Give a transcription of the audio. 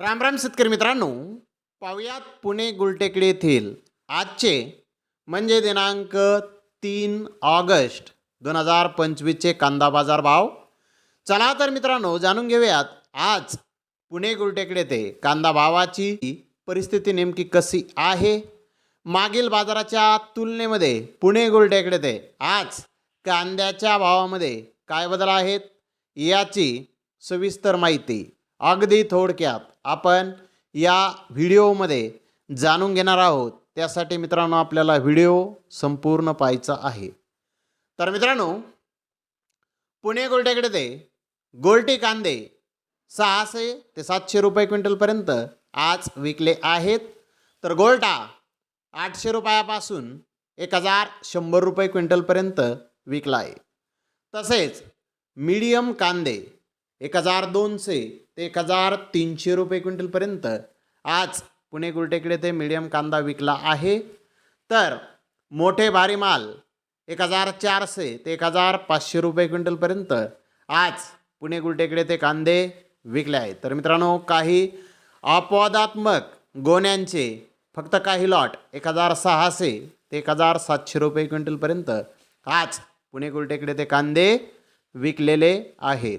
राम राम शेतकरी मित्रांनो पाहुयात पुणे गुलटेकडे येथील आजचे म्हणजे दिनांक तीन ऑगस्ट दोन हजार पंचवीसचे कांदा बाजार भाव. चला तर मित्रांनो जाणून घेऊयात आज पुणे गुलटेकडे ते कांदा भावाची परिस्थिती नेमकी कशी आहे? मागील बाजाराच्या तुलनेमध्ये पुणे गुलटेकडे ते आज कांद्याच्या भावामध्ये काय बदल आहेत? याची सविस्तर माहिती अगदी थोडक्यात आपण या व्हिडिओमध्ये जाणून घेणार आहोत. त्यासाठी मित्रांनो आपल्याला व्हिडिओ संपूर्ण पाहायचा आहे. तर मित्रांनो पुणे गोलट्याकडे ते गोल्टी कांदे सहाशे ते सातशे रुपये क्विंटलपर्यंत आज विकले आहेत. तर गोल्टा आठशे रुपयापासून एक हजार शंभर रुपये क्विंटलपर्यंत विकला आहे. तसेच मीडियम कांदे एक हजार दोनशे ते एक हजार तीनशे रुपये क्विंटलपर्यंत आज पुणे गुलटेकडे ते मिडियम कांदा विकला आहे. तर मोठे भारी माल एक हजार चारशे ते एक हजार पाचशे रुपये क्विंटलपर्यंत आज पुणे गुलटेकडे ते कांदे विकले आहेत. तर मित्रांनो काही अपवादात्मक गोण्यांचे फक्त काही लॉट एक हजार सहाशे ते एक हजार सातशे रुपये क्विंटलपर्यंत आज पुणे गुलटेकडे ते कांदे विकलेले आहेत.